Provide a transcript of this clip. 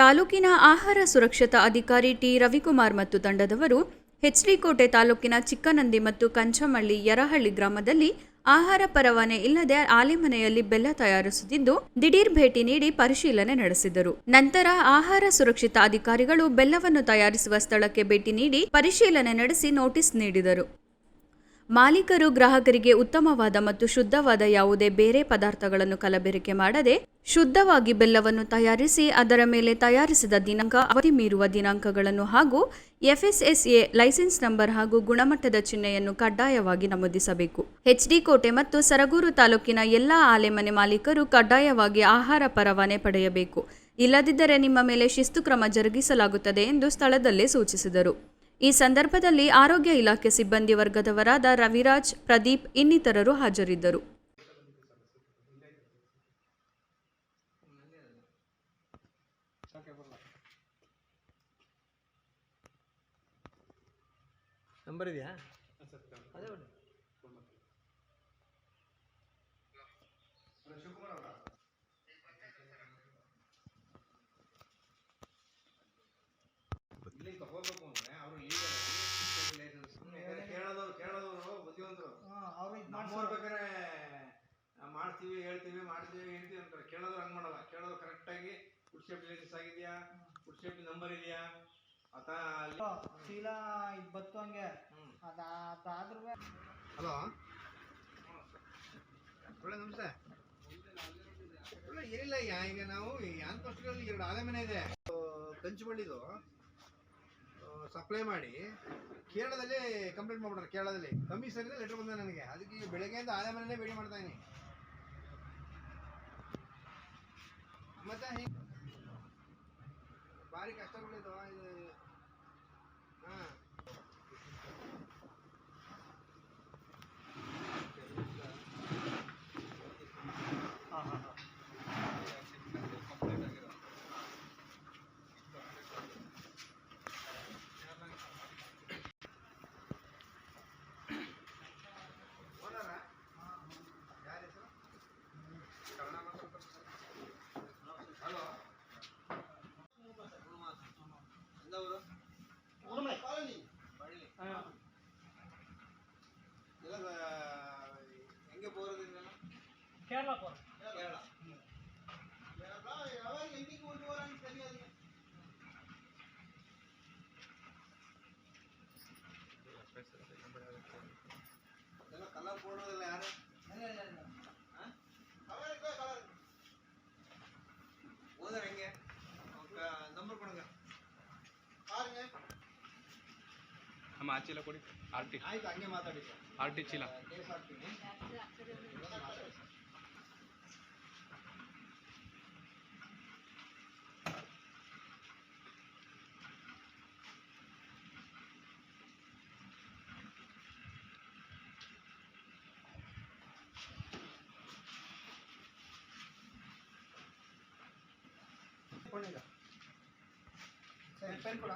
ತಾಲೂಕಿನ ಆಹಾರ ಸುರಕ್ಷತಾ ಅಧಿಕಾರಿ ಟಿ ರವಿಕುಮಾರ್ ಮತ್ತು ತಂಡದವರು ಕೋಟೆ ತಾಲೂಕಿನ ಚಿಕ್ಕನಂದಿ ಮತ್ತು ಕಂಚಮಳ್ಳಿ ಯರಹಳ್ಳಿ ಗ್ರಾಮದಲ್ಲಿ ಆಹಾರ ಪರವಾನೆ ಇಲ್ಲದೆ ಆಲೆಮನೆಯಲ್ಲಿ ಬೆಲ್ಲ ತಯಾರಿಸುತ್ತಿದ್ದು, ದಿಢೀರ್ ಭೇಟಿ ನೀಡಿ ಪರಿಶೀಲನೆ ನಡೆಸಿದರು. ನಂತರ ಆಹಾರ ಸುರಕ್ಷಿತ ಅಧಿಕಾರಿಗಳು ಬೆಲ್ಲವನ್ನು ತಯಾರಿಸುವ ಸ್ಥಳಕ್ಕೆ ಭೇಟಿ ನೀಡಿ ಪರಿಶೀಲನೆ ನಡೆಸಿ ನೋಟಿಸ್ ನೀಡಿದರು. ಮಾಲೀಕರು ಗ್ರಾಹಕರಿಗೆ ಉತ್ತಮವಾದ ಮತ್ತು ಶುದ್ಧವಾದ ಯಾವುದೇ ಬೇರೆ ಪದಾರ್ಥಗಳನ್ನು ಕಲಬೆರಕೆ ಮಾಡದೆ ಶುದ್ಧವಾಗಿ ಬೆಲ್ಲವನ್ನು ತಯಾರಿಸಿ ಅದರ ಮೇಲೆ ತಯಾರಿಸಿದ ದಿನಾಂಕ, ಅವಧಿ ಮೀರುವ ದಿನಾಂಕಗಳನ್ನು ಹಾಗೂ ಎಫ್ಎಸ್ಎಸ್ಎ ಲೈಸೆನ್ಸ್ ನಂಬರ್ ಹಾಗೂ ಗುಣಮಟ್ಟದ ಚಿಹ್ನೆಯನ್ನು ಕಡ್ಡಾಯವಾಗಿ ನಮೂದಿಸಬೇಕು. ಎಚ್ಡಿ ಕೋಟೆ ಮತ್ತು ಸರಗೂರು ತಾಲೂಕಿನ ಎಲ್ಲಾ ಆಲೆಮನೆ ಮಾಲೀಕರು ಕಡ್ಡಾಯವಾಗಿ ಆಹಾರ ಪರವಾನೆ ಪಡೆಯಬೇಕು. ಇಲ್ಲದಿದ್ದರೆ ನಿಮ್ಮ ಮೇಲೆ ಶಿಸ್ತು ಕ್ರಮ ಜರುಗಿಸಲಾಗುತ್ತದೆ ಎಂದು ಸ್ಥಳದಲ್ಲೇ ಸೂಚಿಸಿದರು. ಈ ಸಂದರ್ಭದಲ್ಲಿ ಆರೋಗ್ಯ ಇಲಾಖೆ ಸಿಬ್ಬಂದಿ ವರ್ಗದವರಾದ ರವಿರಾಜ್ ಪ್ರದೀಪ್ ಇನ್ನಿತರರು ಹಾಜರಿದ್ದರು. ನಂಬರ್ ಇದೆಯಾ? ಅದೇ ಬಿಡಿ ಇಲ್ಲಿ ತಗೋಬೇಕು ಅಂದ್ರೆ ಅವರು ಈಗ ಲೈಸೆನ್ಸ್ ಕೇಳೋದವ್ರು ಕೇಳೋದವರು ಬುದ್ಧಿವಂತರು ಅವ್ರು ಇದು ನಮ್ಮವ್ರು ಬೇಕಾದ್ರೆ ಆ, ಮಾಡ್ತೀವಿ ಹೇಳ್ತೀವಿ ಮಾಡ್ತೀವಿ ಹೇಳ್ತೀವಿ ಅಂತಾರೆ. ಕೇಳೋದು ಹಂಗ್ ಮಾಡಲ್ಲ. ಕೇಳೋದು ಕರೆಕ್ಟಾಗಿ ಫುಡ್ ಸೇಫ್ಟಿ ಲೈಸೆನ್ಸ್ ಆಗಿದೆಯಾ? ಫುಡ್ ಸೇಫ್ಟಿ ನಂಬರ್ ಇದೆಯಾ? ಅಲ್ಲಿ ಚೀಲ ಇದು ಬತ್ತು ಹಂಗೆ. ಹ್ಮ್. ಅದ ಅದಾದ್ರೂ ಹಲೋ? ಒಳ್ಳೆ ನಮಸ್ತೆ. ಏನಿಲ್ಲ ಈಗ ನಾವು ಯಾಂತ್ ವರ್ಷಗಳಲ್ಲಿ ಎರಡು ಆಲೆ ಮನೆ ಇದೆ ಕಂಚುಬಳ್ಳಿದು. ಸಪ್ಲೈ ಮಾಡಿ, ಕೇರಳದಲ್ಲಿ ಕಂಪ್ಲೇಂಟ್ ಮಾಡ್ಬಿಟ್ರೆ, ಕೇರಳದಲ್ಲಿ. ಸರಿದೆ ಲೆಟರ್ ಬಂದ ನನಗೆ. ಅದಕ್ಕೆ ಈಗ ಬೆಳಗ್ಗೆಯಿಂದ ಆಲೆ ಮನೆಯೇ ಭೇಟಿ ಮಾಡ್ತಾ ಇದೀನಿ. ಮತ್ತೆ ಹಿಂಗೆ ಭಾರಿ ಕಷ್ಟಗಳಿದು ಇದು ಹಾಂ. ಕೇರಳ ಕೇರಳ ಕೇರಳ ಯಾವಾಗ ಎಂಟಿಗೆ ಒಂದು ವಾರ ಅಂತ ಸರಿಯಾಗಿ ಎಲ್ಲ ಕಲರ್ ಕೊಡೋದಿಲ್ಲ ಯಾರು ಓದರ್ ಹೆಂಗೆ ನಂಬರ್ ಕೊಡಂಗ ಆರ್ಗೆ ಅಮ್ಮ ಆ ಚೀಲ ಕೊಡಿ ಆರ್ ಟಿ ಆಯ್ತು ಹಂಗೆ ಮಾತಾಡಿ ಸರ್ ಆರ್ ಟಿ ಚೀಲ ಕೊಡಿ ಈಗ. ಸರಿ, ಪೆನ್ ಕೊಡ